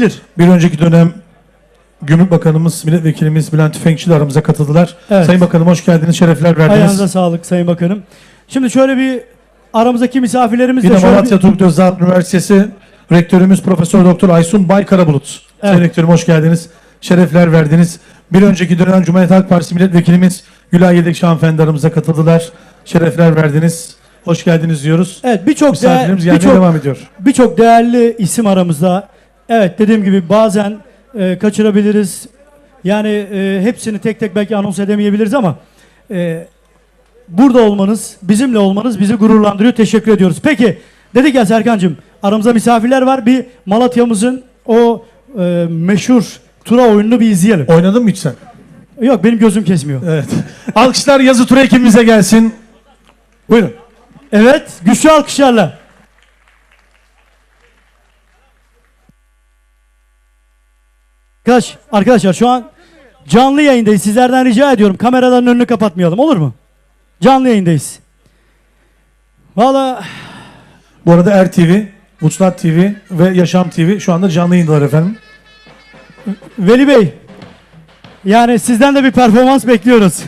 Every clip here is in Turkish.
olabilir. Bir önceki dönem Gümrük Bakanımız, Milletvekilimiz Bülent Tüfekçi de aramıza katıldılar. Evet. Sayın Bakanım hoş geldiniz, şerefler verdiniz. Ayağınıza sağlık Sayın Bakanım. Şimdi şöyle bir aramızdaki misafirlerimiz Bir de şöyle Malatya bir- Turgut Özal Üniversitesi Rektörümüz Profesör Doktor Aysun Baykarabuluut. Sayın Evet. Rektörüm hoş geldiniz. Şerefler verdiniz. Bir önceki dönem Cumhuriyet Halk Partisi Milletvekilimiz Gülay Yedekşi hanımefendi aramıza katıldılar. Şerefler verdiniz. Hoş geldiniz diyoruz. Evet birçok değer, birçok devam ediyor. birçok değerli isim aramızda. Evet dediğim gibi bazen e, kaçırabiliriz. Yani e, hepsini tek tek belki anons edemeyebiliriz ama e, burada olmanız, bizimle olmanız bizi gururlandırıyor. Teşekkür ediyoruz. Peki dedik ya Serkan'cığım aramızda misafirler var. Bir Malatya'mızın o e, meşhur tura oyununu bir izleyelim. Oynadın mı hiç sen? Yok benim gözüm kesmiyor. Evet. Alkışlar yazı tura ekibimize gelsin. Buyurun. Evet güçlü alkışlarla. Arkadaş, arkadaşlar şu an canlı yayındayız. Sizlerden rica ediyorum kameraların önünü kapatmayalım olur mu? Canlı yayındayız. Valla Bu arada RTV, Vuslat TV ve Yaşam TV şu anda canlı yayındalar efendim. Veli Bey yani sizden de bir performans bekliyoruz.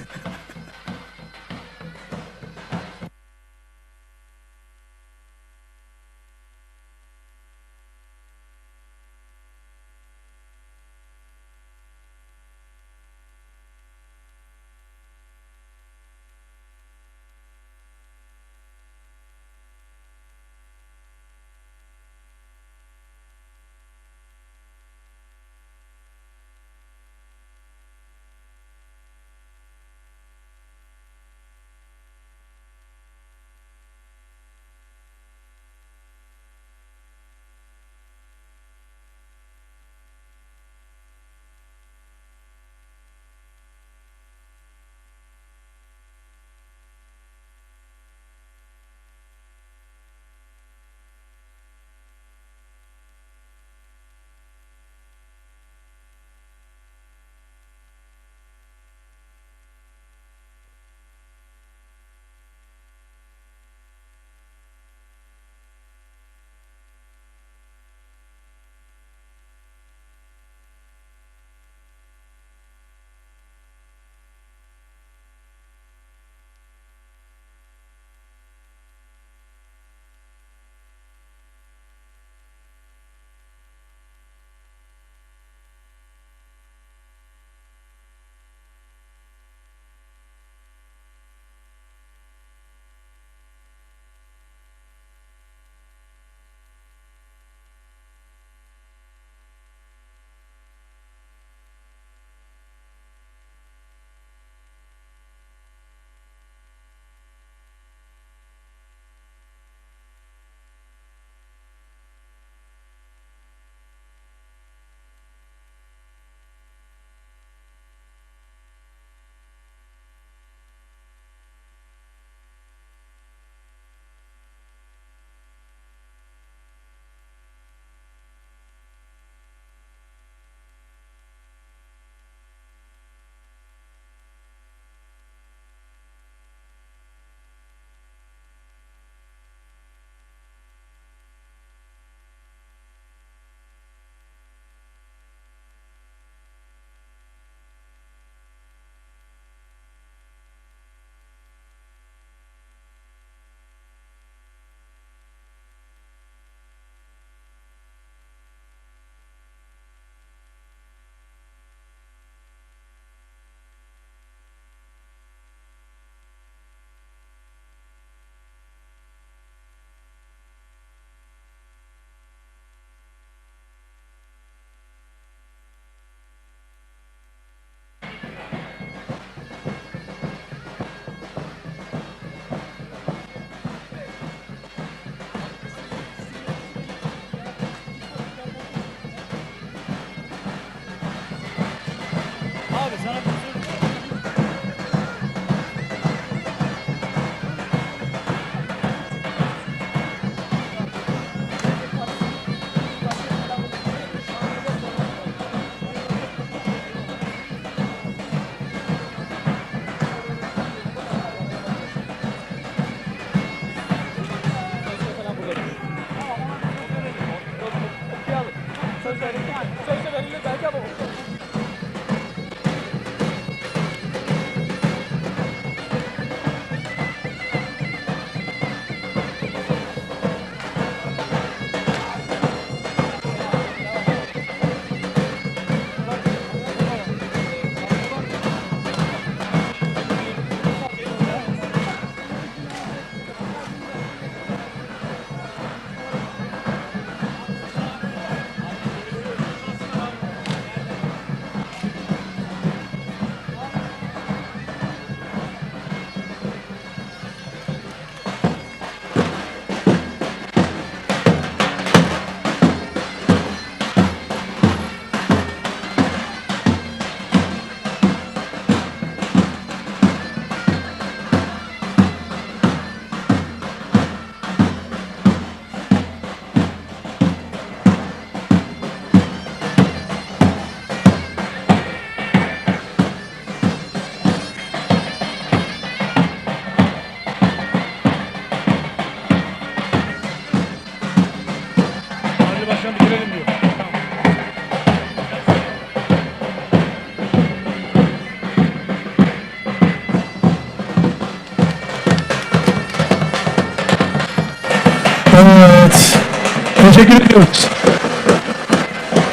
Teşekkür ediyoruz.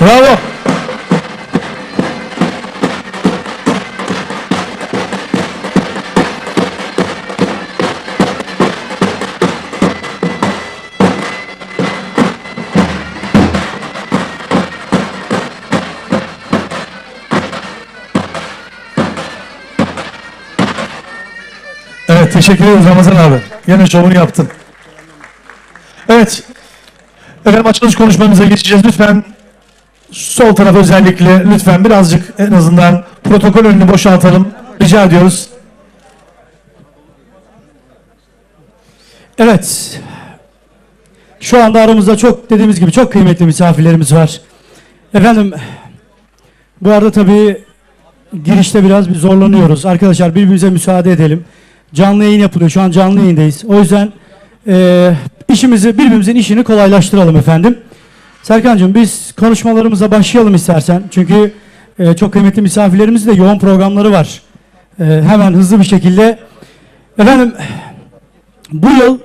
Bravo. Evet teşekkür ediyoruz Ramazan abi. Yine şovunu yaptın. Evet. Efendim açılış konuşmamıza geçeceğiz. Lütfen sol taraf özellikle lütfen birazcık en azından protokol önünü boşaltalım. Rica ediyoruz. Evet. Şu anda aramızda çok dediğimiz gibi çok kıymetli misafirlerimiz var. Efendim bu arada tabii girişte biraz bir zorlanıyoruz. Arkadaşlar birbirimize müsaade edelim. Canlı yayın yapılıyor. Şu an canlı yayındayız. O yüzden eee, işimizi birbirimizin işini kolaylaştıralım efendim. Serkan'cığım biz konuşmalarımıza başlayalım istersen. Çünkü eee, çok kıymetli misafirlerimizin de yoğun programları var. Eee, hemen hızlı bir şekilde. Efendim bu yıl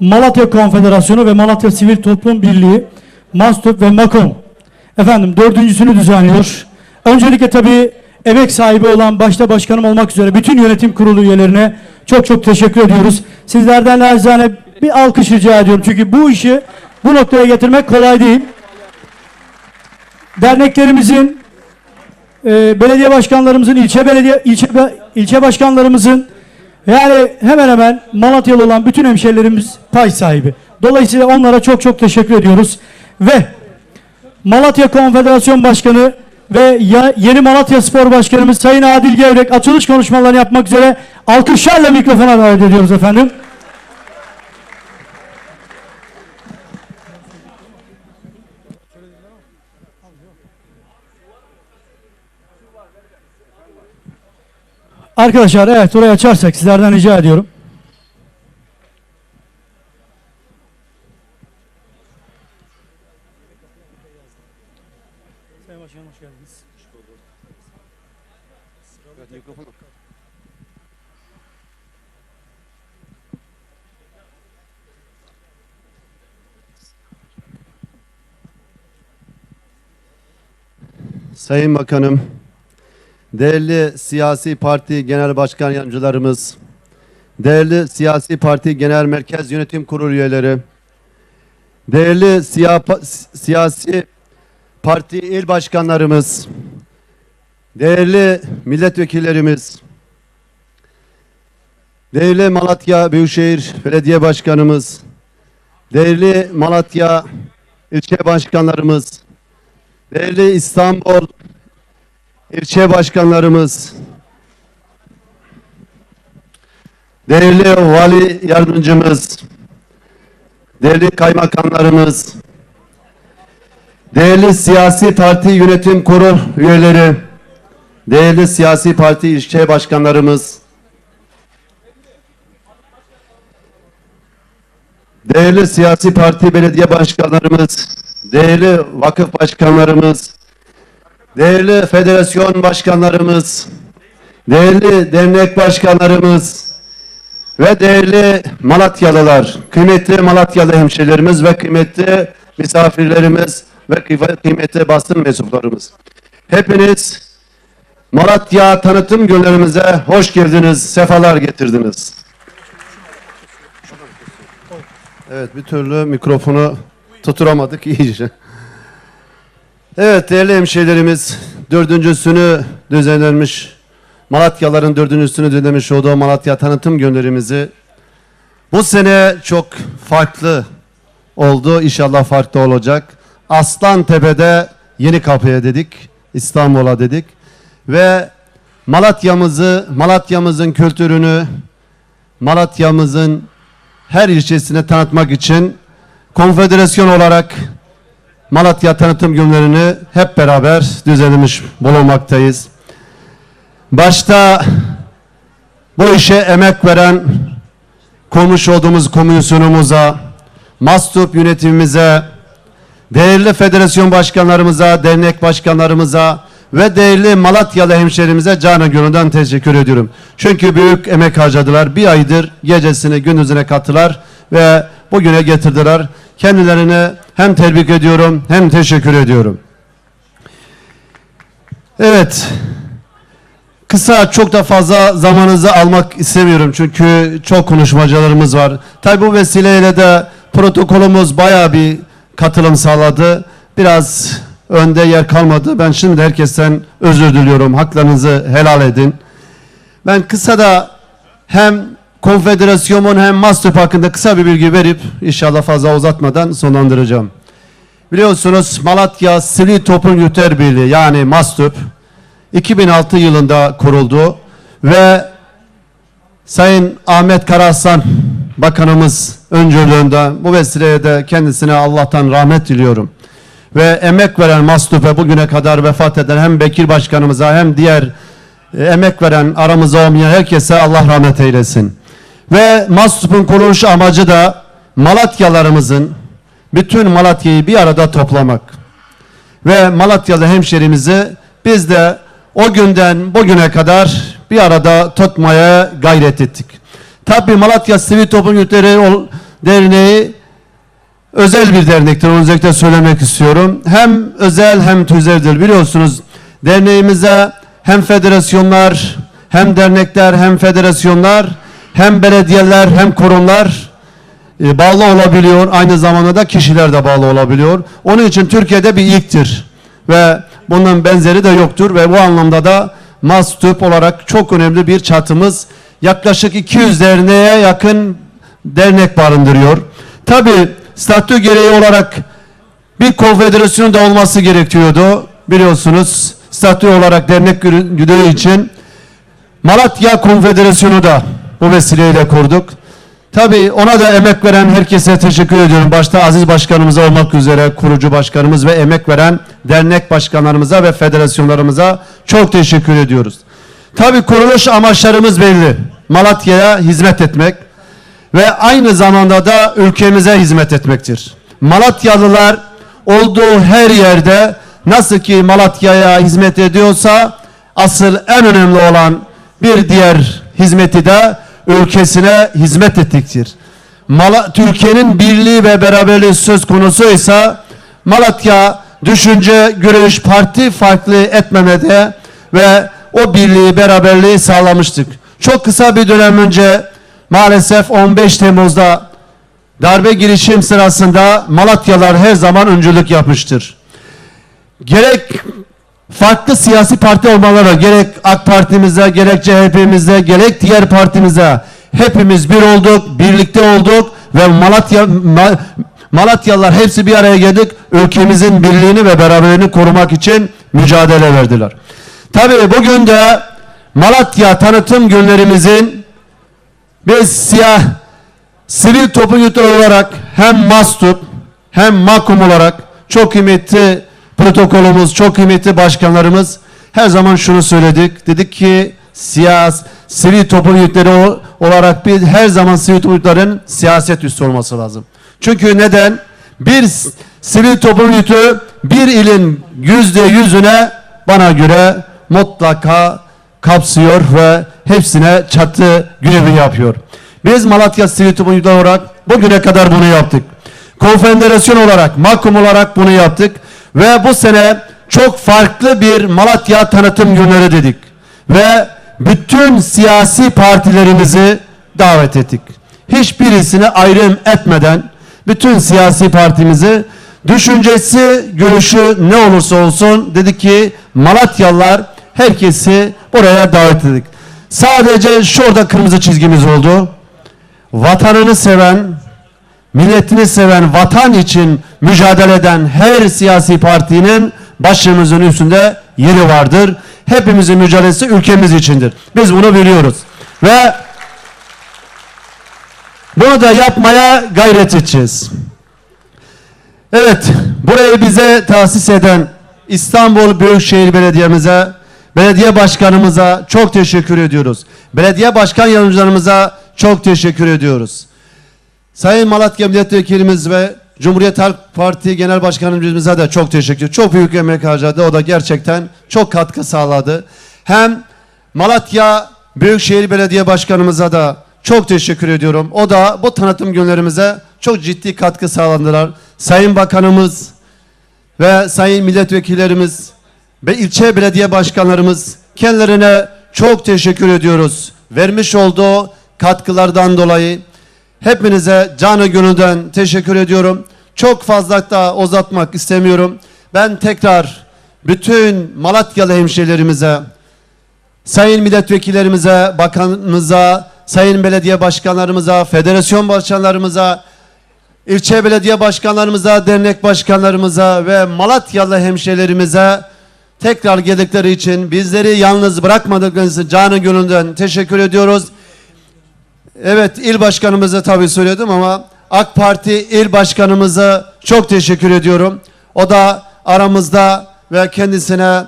Malatya Konfederasyonu ve Malatya Sivil Toplum Birliği, MASTOP ve MAKOM efendim dördüncüsünü düzenliyor. Öncelikle tabii emek sahibi olan başta başkanım olmak üzere bütün yönetim kurulu üyelerine çok çok teşekkür ediyoruz. Sizlerden nacizane bir alkış rica ediyorum. Çünkü bu işi bu noktaya getirmek kolay değil. Derneklerimizin, e, belediye başkanlarımızın, ilçe belediye ilçe ilçe başkanlarımızın yani hemen hemen Malatyalı olan bütün hemşehrilerimiz pay sahibi. Dolayısıyla onlara çok çok teşekkür ediyoruz. Ve Malatya Konfederasyon Başkanı ve ya- yeni Malatya Spor Başkanımız Sayın Adil Gevrek açılış konuşmalarını yapmak üzere alkışlarla mikrofona davet ediyoruz efendim. Arkadaşlar evet orayı açarsak sizlerden rica ediyorum. Sayın Başkanım hoş geldiniz. Sayın Bakanım, değerli siyasi parti genel başkan yardımcılarımız, değerli siyasi parti genel merkez yönetim kurulu üyeleri, değerli siya- siyasi parti il başkanlarımız, değerli milletvekillerimiz, değerli Malatya Büyükşehir Belediye Başkanımız, değerli Malatya ilçe başkanlarımız, Değerli İstanbul ilçe başkanlarımız, değerli vali yardımcımız, değerli kaymakamlarımız, değerli siyasi parti yönetim kurul üyeleri, değerli siyasi parti ilçe başkanlarımız, değerli siyasi parti belediye başkanlarımız, değerli vakıf başkanlarımız, değerli federasyon başkanlarımız, değerli dernek başkanlarımız ve değerli Malatyalılar, kıymetli Malatyalı hemşehrilerimiz ve kıymetli misafirlerimiz ve kıy- kıymetli basın mensuplarımız. Hepiniz Malatya tanıtım günlerimize hoş geldiniz, sefalar getirdiniz. Evet bir türlü mikrofonu tutturamadık iyice. Evet değerli hemşehrilerimiz dördüncüsünü düzenlenmiş Malatyaların dördüncüsünü düzenlemiş olduğu Malatya tanıtım gönderimizi bu sene çok farklı oldu. İnşallah farklı olacak. Aslan Tepe'de Yeni Kapı'ya dedik. İstanbul'a dedik. Ve Malatya'mızı, Malatya'mızın kültürünü, Malatya'mızın her ilçesine tanıtmak için konfederasyon olarak Malatya tanıtım günlerini hep beraber düzenlemiş bulunmaktayız. Başta bu işe emek veren kurmuş olduğumuz komisyonumuza, MASTUP yönetimimize, değerli federasyon başkanlarımıza, dernek başkanlarımıza ve değerli Malatyalı hemşerimize canı gönülden teşekkür ediyorum. Çünkü büyük emek harcadılar. Bir aydır gecesini gündüzüne kattılar ve bugüne getirdiler. Kendilerine hem tebrik ediyorum hem teşekkür ediyorum. Evet. Kısa çok da fazla zamanınızı almak istemiyorum çünkü çok konuşmacılarımız var. Tabi bu vesileyle de protokolümüz bayağı bir katılım sağladı. Biraz önde yer kalmadı. Ben şimdi herkesten özür diliyorum. Haklarınızı helal edin. Ben kısa da hem konfederasyonun hem MASTÖP hakkında kısa bir bilgi verip inşallah fazla uzatmadan sonlandıracağım. Biliyorsunuz Malatya Sivil Toplum Yurtlar Birliği yani MASTÖP 2006 yılında kuruldu ve Sayın Ahmet Karahasan Bakanımız öncülüğünde bu vesileyle de kendisine Allah'tan rahmet diliyorum. Ve emek veren Mastuf'e bugüne kadar vefat eden hem Bekir Başkanımıza hem diğer e, emek veren aramızda olmayan herkese Allah rahmet eylesin. Ve Mastuf'un kuruluş amacı da Malatyalarımızın bütün Malatya'yı bir arada toplamak ve Malatyalı hemşerimizi biz de o günden bugüne kadar bir arada tutmaya gayret ettik. Tabi Malatya Sivil Toplum Yurtları Derneği özel bir dernektir. Onu özellikle söylemek istiyorum. Hem özel hem tüzeldir. Biliyorsunuz derneğimize hem federasyonlar hem dernekler hem federasyonlar hem belediyeler hem kurumlar e, bağlı olabiliyor. Aynı zamanda da kişiler de bağlı olabiliyor. Onun için Türkiye'de bir ilktir. Ve bunun benzeri de yoktur ve bu anlamda da MASTÜP olarak çok önemli bir çatımız. Yaklaşık 200 derneğe yakın dernek barındırıyor. Tabi statü gereği olarak bir konfederasyon da olması gerekiyordu. Biliyorsunuz statü olarak dernek güdüğü için Malatya Konfederasyonu da bu vesileyle kurduk. Tabii ona da emek veren herkese teşekkür ediyorum. Başta Aziz Başkanımıza olmak üzere kurucu başkanımız ve emek veren dernek başkanlarımıza ve federasyonlarımıza çok teşekkür ediyoruz. Tabii kuruluş amaçlarımız belli. Malatya'ya hizmet etmek ve aynı zamanda da ülkemize hizmet etmektir. Malatyalılar olduğu her yerde nasıl ki Malatya'ya hizmet ediyorsa asıl en önemli olan bir diğer hizmeti de ülkesine hizmet ettiktir. Türkiye'nin birliği ve beraberliği söz konusu ise Malatya düşünce, görüş, parti farklı etmemede ve o birliği, beraberliği sağlamıştık. Çok kısa bir dönem önce maalesef 15 Temmuz'da darbe girişim sırasında Malatyalar her zaman öncülük yapmıştır. Gerek farklı siyasi parti olmaları gerek AK Parti'mize gerek CHP'mize gerek diğer partimize hepimiz bir olduk, birlikte olduk ve Malatya Ma- Malatyalılar hepsi bir araya geldik. Ülkemizin birliğini ve beraberliğini korumak için mücadele verdiler. Tabii bugün de Malatya tanıtım günlerimizin biz siyah sivil toplum olarak hem MASTUP hem MAKUM olarak çok kıymetli protokolümüz, çok kıymetli başkanlarımız her zaman şunu söyledik. Dedik ki siyas, sivil toplum o- olarak biz her zaman sivil toplum yurtlarının siyaset üstü olması lazım. Çünkü neden? Bir sivil toplum örgütü bir ilin yüzde yüzüne bana göre mutlaka kapsıyor ve hepsine çatı görevi yapıyor. Biz Malatya Sivil Toplum Örgütü olarak bugüne kadar bunu yaptık. Konfederasyon olarak, mahkum olarak bunu yaptık. Ve bu sene çok farklı bir Malatya tanıtım günleri dedik. Ve bütün siyasi partilerimizi davet ettik. Hiçbirisini ayrım etmeden bütün siyasi partimizi düşüncesi, görüşü ne olursa olsun dedi ki Malatyalılar herkesi buraya davet ettik. Sadece şurada kırmızı çizgimiz oldu. Vatanını seven, milletini seven, vatan için mücadele eden her siyasi partinin başımızın üstünde yeri vardır. Hepimizin mücadelesi ülkemiz içindir. Biz bunu biliyoruz. Ve bunu da yapmaya gayret edeceğiz. Evet, burayı bize tahsis eden İstanbul Büyükşehir Belediye'mize, belediye başkanımıza çok teşekkür ediyoruz. Belediye başkan yardımcılarımıza çok teşekkür ediyoruz. Sayın Malatya Milletvekilimiz ve Cumhuriyet Halk Parti Genel Başkanımıza da çok teşekkür Çok büyük emek harcadı. O da gerçekten çok katkı sağladı. Hem Malatya Büyükşehir Belediye Başkanımıza da çok teşekkür ediyorum. O da bu tanıtım günlerimize çok ciddi katkı sağladılar. Sayın Bakanımız ve sayın milletvekillerimiz ve ilçe belediye başkanlarımız kendilerine çok teşekkür ediyoruz. Vermiş olduğu katkılardan dolayı hepinize canı gönülden teşekkür ediyorum. Çok fazla da uzatmak istemiyorum. Ben tekrar bütün Malatyalı hemşehrilerimize, sayın milletvekillerimize, bakanımıza, sayın belediye başkanlarımıza, federasyon başkanlarımıza, ilçe belediye başkanlarımıza, dernek başkanlarımıza ve Malatyalı hemşehrilerimize tekrar geldikleri için bizleri yalnız bırakmadıkları için canı gönülden teşekkür ediyoruz. Evet il başkanımıza tabii söyledim ama AK Parti il başkanımıza çok teşekkür ediyorum. O da aramızda ve kendisine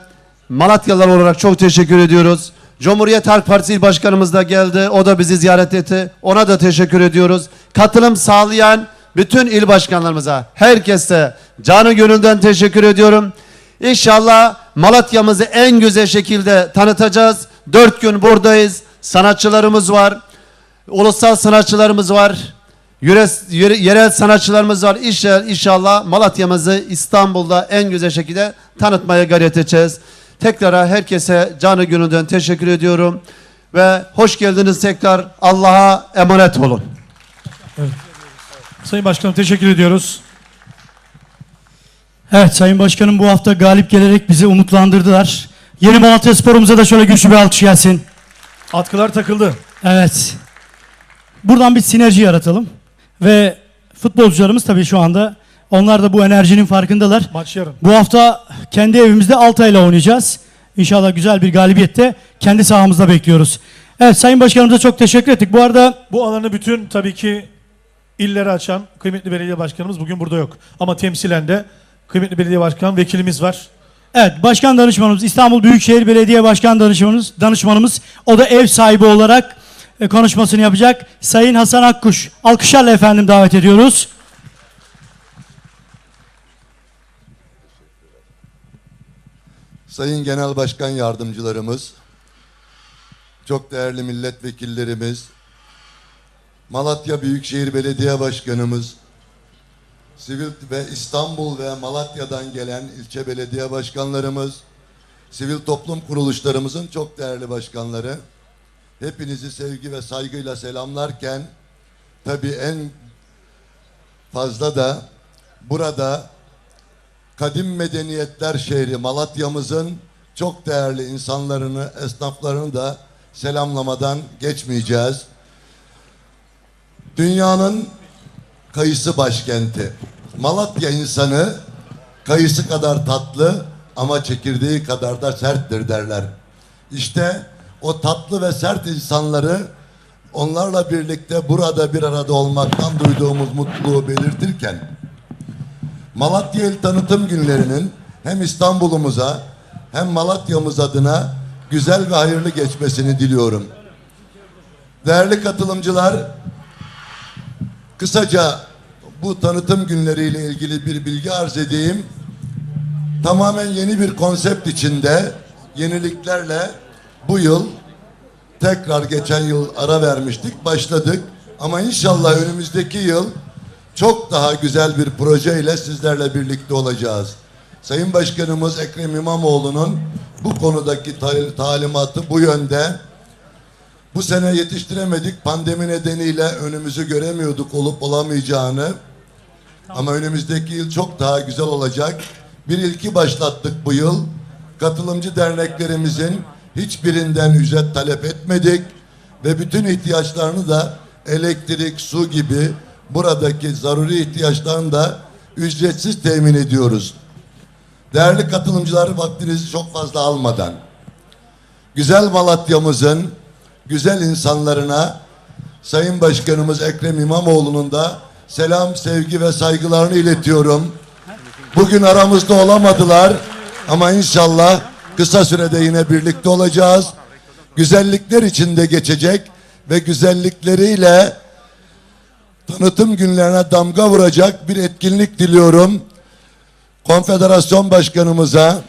Malatyalılar olarak çok teşekkür ediyoruz. Cumhuriyet Halk Partisi il başkanımız da geldi. O da bizi ziyaret etti. Ona da teşekkür ediyoruz. Katılım sağlayan bütün il başkanlarımıza, herkese canı gönülden teşekkür ediyorum. İnşallah Malatya'mızı en güzel şekilde tanıtacağız. Dört gün buradayız. Sanatçılarımız var. Ulusal sanatçılarımız var. Yöre- yerel sanatçılarımız var. İnşallah, inşallah Malatya'mızı İstanbul'da en güzel şekilde tanıtmaya gayret edeceğiz. Tekrar herkese canı gönülden teşekkür ediyorum. Ve hoş geldiniz tekrar. Allah'a emanet olun. Sayın Başkanım teşekkür ediyoruz. Evet Sayın Başkanım bu hafta galip gelerek bizi umutlandırdılar. Yeni Malatya Spor'umuza da şöyle güçlü bir alkış gelsin. Atkılar takıldı. Evet. Buradan bir sinerji yaratalım. Ve futbolcularımız tabii şu anda onlar da bu enerjinin farkındalar. Maç yarın. Bu hafta kendi evimizde Altay'la oynayacağız. İnşallah güzel bir galibiyette kendi sahamızda bekliyoruz. Evet Sayın Başkanımıza çok teşekkür ettik. Bu arada Bu alanı bütün tabii ki illeri açan kıymetli belediye başkanımız bugün burada yok. Ama temsilen de kıymetli belediye başkan vekilimiz var. evet başkan danışmanımız İstanbul Büyükşehir Belediye Başkan danışmanımız danışmanımız o da ev sahibi olarak konuşmasını yapacak. Sayın Hasan Akkuş alkışlarla efendim davet ediyoruz. Sayın Genel Başkan Yardımcılarımız, çok değerli milletvekillerimiz, Malatya Büyükşehir Belediye Başkanımız, Sivil ve İstanbul ve Malatya'dan gelen ilçe belediye başkanlarımız, sivil toplum kuruluşlarımızın çok değerli başkanları, hepinizi sevgi ve saygıyla selamlarken, tabii en fazla da burada kadim medeniyetler şehri Malatya'mızın çok değerli insanlarını, esnaflarını da selamlamadan geçmeyeceğiz. Dünyanın kayısı başkenti. Malatya insanı kayısı kadar tatlı ama çekirdeği kadar da serttir derler. İşte o tatlı ve sert insanları onlarla birlikte burada bir arada olmaktan duyduğumuz mutluluğu belirtirken Malatya İl Tanıtım Günlerinin hem İstanbul'umuza hem Malatya'mız adına güzel ve hayırlı geçmesini diliyorum. Değerli katılımcılar, kısaca bu tanıtım günleriyle ilgili bir bilgi arz edeyim. Tamamen yeni bir konsept içinde yeniliklerle bu yıl tekrar geçen yıl ara vermiştik, başladık. Ama inşallah önümüzdeki yıl çok daha güzel bir projeyle sizlerle birlikte olacağız. Sayın Başkanımız Ekrem İmamoğlu'nun bu konudaki ta- talimatı bu yönde. Bu sene yetiştiremedik. Pandemi nedeniyle önümüzü göremiyorduk olup olamayacağını. Ama önümüzdeki yıl çok daha güzel olacak. Bir ilki başlattık bu yıl. Katılımcı derneklerimizin hiçbirinden ücret talep etmedik ve bütün ihtiyaçlarını da elektrik, su gibi buradaki zaruri ihtiyaçlarını da ücretsiz temin ediyoruz. Değerli katılımcılar vaktinizi çok fazla almadan güzel Malatya'mızın güzel insanlarına Sayın Başkanımız Ekrem İmamoğlu'nun da selam, sevgi ve saygılarını iletiyorum. Bugün aramızda olamadılar ama inşallah kısa sürede yine birlikte olacağız. Güzellikler içinde geçecek ve güzellikleriyle tanıtım günlerine damga vuracak bir etkinlik diliyorum. Konfederasyon Başkanımıza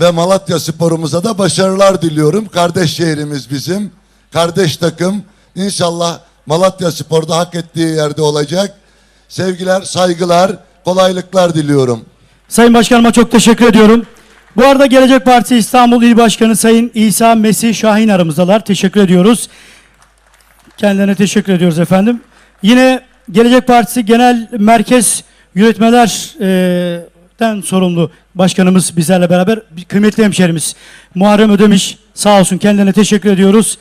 ve Malatya sporumuza da başarılar diliyorum. Kardeş şehrimiz bizim. Kardeş takım. İnşallah Malatya Spor'da hak ettiği yerde olacak. Sevgiler, saygılar, kolaylıklar diliyorum. Sayın Başkanıma çok teşekkür ediyorum. Bu arada Gelecek Partisi İstanbul İl Başkanı Sayın İsa Mesih Şahin aramızdalar. Teşekkür ediyoruz. Kendilerine teşekkür ediyoruz efendim. Yine Gelecek Partisi Genel Merkez Yönetmeler'den sorumlu başkanımız bizlerle beraber kıymetli hemşerimiz Muharrem Ödemiş sağ olsun kendilerine teşekkür ediyoruz.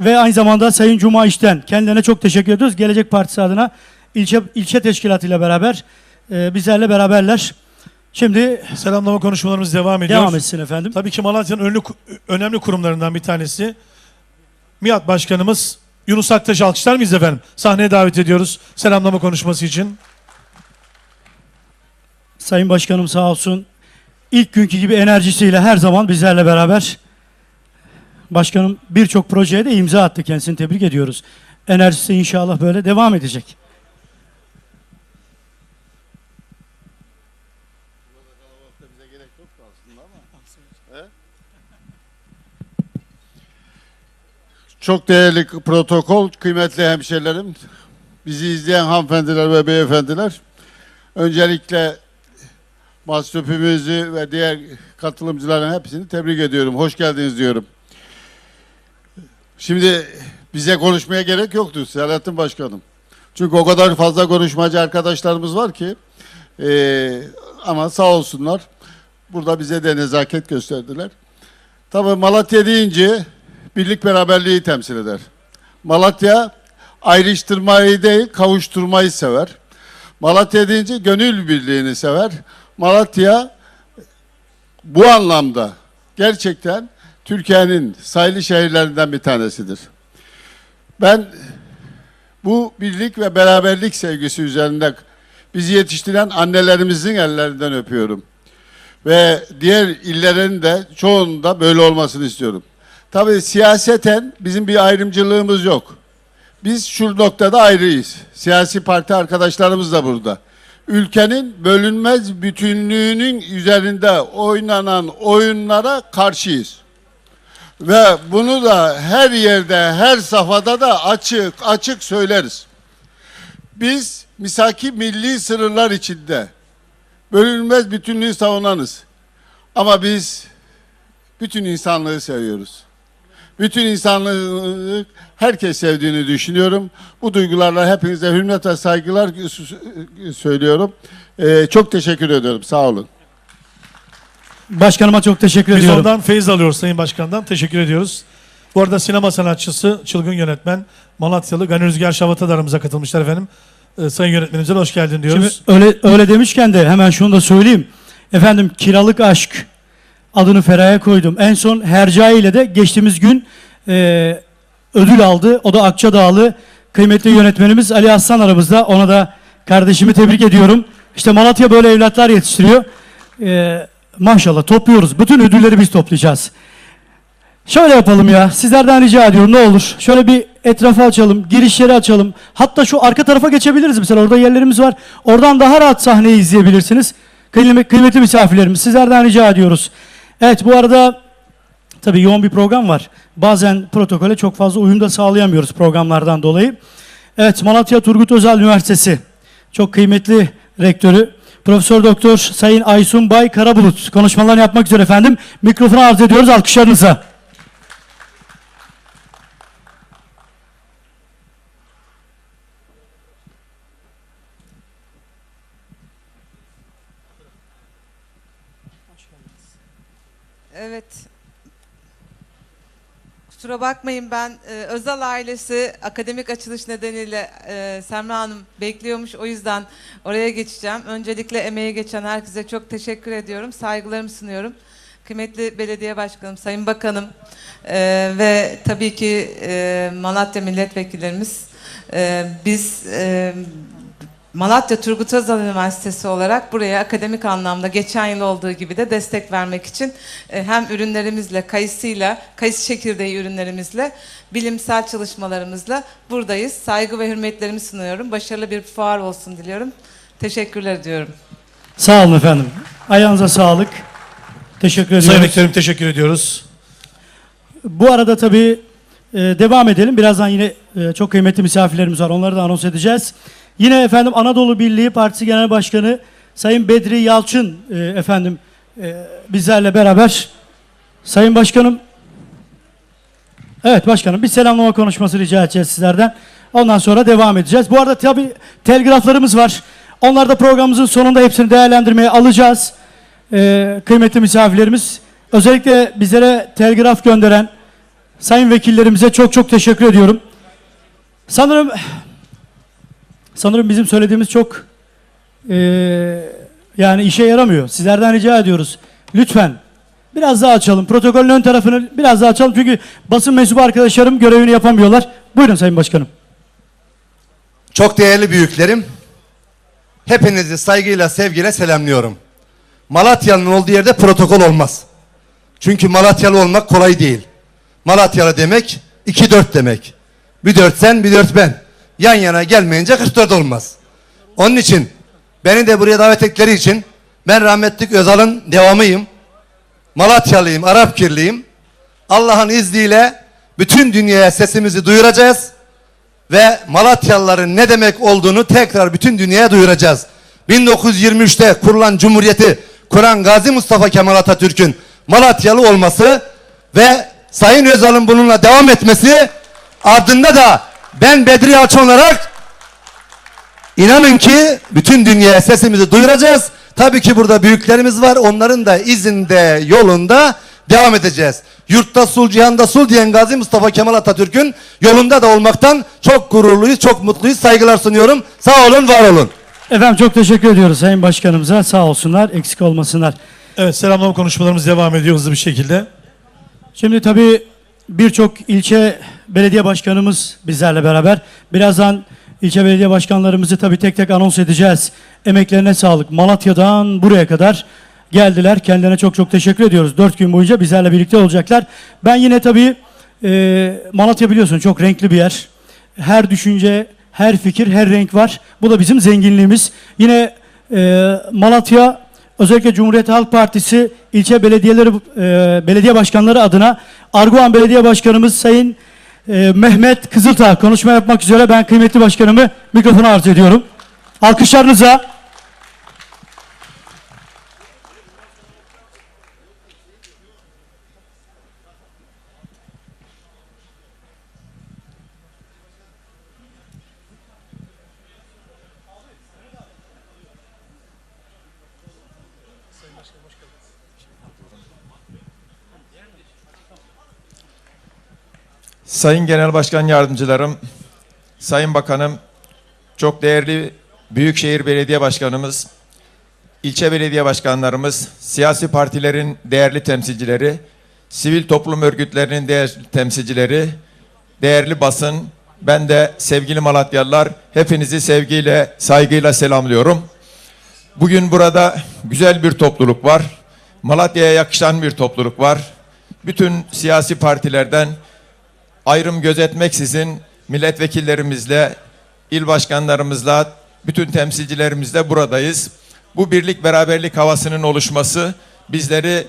Ve aynı zamanda Sayın Cuma İşten kendilerine çok teşekkür ediyoruz. Gelecek Partisi adına ilçe ilçe teşkilatıyla beraber e, bizlerle beraberler. Şimdi Selamlama konuşmalarımız devam ediyor. devam etsin efendim. Tabii ki Malatya'nın önlü, önemli kurumlarından bir tanesi. MİAD Başkanımız Yunus Aktaş alkışlar mıyız efendim? Sahneye davet ediyoruz selamlama konuşması için. Sayın Başkanım sağ olsun. İlk günkü gibi enerjisiyle her zaman bizlerle beraber. Başkanım birçok projeye de imza attı. Kendisini tebrik ediyoruz. Enerjisi inşallah böyle devam edecek. Çok değerli protokol, kıymetli hemşerilerim, bizi izleyen hanımefendiler ve beyefendiler. Öncelikle Mastüpümüzü ve diğer katılımcıların hepsini tebrik ediyorum. Hoş geldiniz diyorum. Şimdi bize konuşmaya gerek yoktu Selahattin Başkanım. Çünkü o kadar fazla konuşmacı arkadaşlarımız var ki eee, ama sağ olsunlar burada bize de nezaket gösterdiler. Tabii Malatya deyince birlik beraberliği temsil eder. Malatya ayrıştırmayı değil kavuşturmayı sever. Malatya deyince gönül birliğini sever. Malatya bu anlamda gerçekten Türkiye'nin sayılı şehirlerinden bir tanesidir. Ben bu birlik ve beraberlik sevgisi üzerinde bizi yetiştiren annelerimizin ellerinden öpüyorum. Ve diğer illerin de çoğunda böyle olmasını istiyorum. Tabii siyaseten bizim bir ayrımcılığımız yok. Biz şu noktada ayrıyız. Siyasi parti arkadaşlarımız da burada. Ülkenin bölünmez bütünlüğünün üzerinde oynanan oyunlara karşıyız. Ve bunu da her yerde, her safhada da açık açık söyleriz. Biz misaki milli sınırlar içinde bölünmez bütünlüğü savunanız. Ama biz bütün insanlığı seviyoruz. Bütün insanlığı herkes sevdiğini düşünüyorum. Bu duygularla hepinize hürmet ve saygılar söylüyorum. Ee, çok teşekkür ediyorum. Sağ olun. Başkanıma çok teşekkür Biz ediyorum. ondan feyiz alıyoruz Sayın Başkan'dan. Teşekkür ediyoruz. Bu arada sinema sanatçısı, çılgın yönetmen, Malatyalı Gani Rüzgar aramıza katılmışlar efendim. Ee, Sayın yönetmenimize hoş geldin Şimdi diyoruz. öyle öyle demişken de hemen şunu da söyleyeyim. Efendim kiralık aşk adını Ferah'a koydum. En son Hercai ile de geçtiğimiz gün e, ödül aldı. O da Akçadağlı kıymetli yönetmenimiz Ali Aslan aramızda. Ona da kardeşimi tebrik ediyorum. İşte Malatya böyle evlatlar yetiştiriyor. E, maşallah topluyoruz. Bütün ödülleri biz toplayacağız. Şöyle yapalım ya. Sizlerden rica ediyorum ne olur. Şöyle bir etrafı açalım, girişleri açalım. Hatta şu arka tarafa geçebiliriz mesela orada yerlerimiz var. Oradan daha rahat sahneyi izleyebilirsiniz. Kıymetli, misafirlerimiz sizlerden rica ediyoruz. Evet bu arada tabii yoğun bir program var. Bazen protokole çok fazla uyum da sağlayamıyoruz programlardan dolayı. Evet Malatya Turgut Özal Üniversitesi çok kıymetli rektörü Profesör Doktor Sayın Aysun Bay Karabulut konuşmalarını yapmak üzere efendim. Mikrofonu arz ediyoruz alkışlarınıza. Evet. Kusura bakmayın ben e, Özal ailesi akademik açılış nedeniyle e, Semra Hanım bekliyormuş. O yüzden oraya geçeceğim. Öncelikle emeği geçen herkese çok teşekkür ediyorum. Saygılarımı sunuyorum. Kıymetli belediye başkanım, sayın bakanım e, ve tabii ki e, Malatya milletvekillerimiz. E, biz e, Malatya Turgut Özal Üniversitesi olarak buraya akademik anlamda geçen yıl olduğu gibi de destek vermek için e, hem ürünlerimizle, kayısıyla, kayısı çekirdeği ürünlerimizle, bilimsel çalışmalarımızla buradayız. Saygı ve hürmetlerimi sunuyorum. Başarılı bir fuar olsun diliyorum. Teşekkürler diyorum. Sağ olun efendim. Ayağınıza sağlık. Teşekkür ediyoruz. Sayın Rektörüm teşekkür ediyoruz. Bu arada tabii e, devam edelim. Birazdan yine e, çok kıymetli misafirlerimiz var. Onları da anons edeceğiz. Yine efendim Anadolu Birliği Partisi Genel Başkanı Sayın Bedri Yalçın e, efendim e, bizlerle beraber. Sayın Başkanım Evet başkanım bir selamlama konuşması rica edeceğiz sizlerden. Ondan sonra devam edeceğiz. Bu arada tabii telgraflarımız var. Onlar da programımızın sonunda hepsini değerlendirmeye alacağız. Ee, kıymetli misafirlerimiz özellikle bizlere telgraf gönderen sayın vekillerimize çok çok teşekkür ediyorum. Sanırım sanırım bizim söylediğimiz çok eee, yani işe yaramıyor. Sizlerden rica ediyoruz. Lütfen biraz daha açalım. Protokolün ön tarafını biraz daha açalım. Çünkü basın mensubu arkadaşlarım görevini yapamıyorlar. Buyurun Sayın Başkanım. Çok değerli büyüklerim, hepinizi saygıyla, sevgiyle selamlıyorum. Malatyalı'nın olduğu yerde protokol olmaz. Çünkü Malatyalı olmak kolay değil. Malatyalı demek iki dört demek. Bir dört sen, bir dört ben. Yan yana gelmeyince 44 olmaz. Onun için beni de buraya davet ettikleri için ben rahmetlik Özal'ın devamıyım. Malatyalıyım, Arap kirliyim. Allah'ın izniyle bütün dünyaya sesimizi duyuracağız ve Malatyalıların ne demek olduğunu tekrar bütün dünyaya duyuracağız. 1923'te kurulan Cumhuriyeti kuran Gazi Mustafa Kemal Atatürk'ün Malatyalı olması ve Sayın Özal'ın bununla devam etmesi ardında da ben Bedri Yalçın olarak inanın ki bütün dünyaya sesimizi duyuracağız. Tabii ki burada büyüklerimiz var. Onların da izinde, yolunda devam edeceğiz. Yurtta sul, cihanda sul diyen Gazi Mustafa Kemal Atatürk'ün yolunda da olmaktan çok gururluyuz, çok mutluyuz. Saygılar sunuyorum. Sağ olun, var olun. Efendim çok teşekkür ediyoruz Sayın Başkanımıza. Sağ olsunlar, eksik olmasınlar. Evet selamlama konuşmalarımız devam ediyor hızlı bir şekilde. Şimdi tabii birçok ilçe belediye başkanımız bizlerle beraber. Birazdan ilçe belediye başkanlarımızı tabii tek tek anons edeceğiz. Emeklerine sağlık. Malatya'dan buraya kadar geldiler. Kendilerine çok çok teşekkür ediyoruz. Dört gün boyunca bizlerle birlikte olacaklar. Ben yine tabii e, Malatya biliyorsun çok renkli bir yer. Her düşünce, her fikir, her renk var. Bu da bizim zenginliğimiz. Yine e, Malatya özellikle Cumhuriyet Halk Partisi ilçe belediyeleri e, belediye başkanları adına Arguvan Belediye Başkanımız Sayın e, Mehmet Kızıltağ konuşma yapmak üzere ben kıymetli başkanımı mikrofona arz ediyorum. Alkışlarınıza Sayın Genel Başkan Yardımcılarım, Sayın Bakanım, çok değerli Büyükşehir Belediye Başkanımız, ilçe belediye başkanlarımız, siyasi partilerin değerli temsilcileri, sivil toplum örgütlerinin değerli temsilcileri, değerli basın, ben de sevgili Malatyalılar, hepinizi sevgiyle, saygıyla selamlıyorum. Bugün burada güzel bir topluluk var. Malatya'ya yakışan bir topluluk var. Bütün siyasi partilerden ayrım gözetmeksizin milletvekillerimizle, il başkanlarımızla, bütün temsilcilerimizle buradayız. Bu birlik beraberlik havasının oluşması bizleri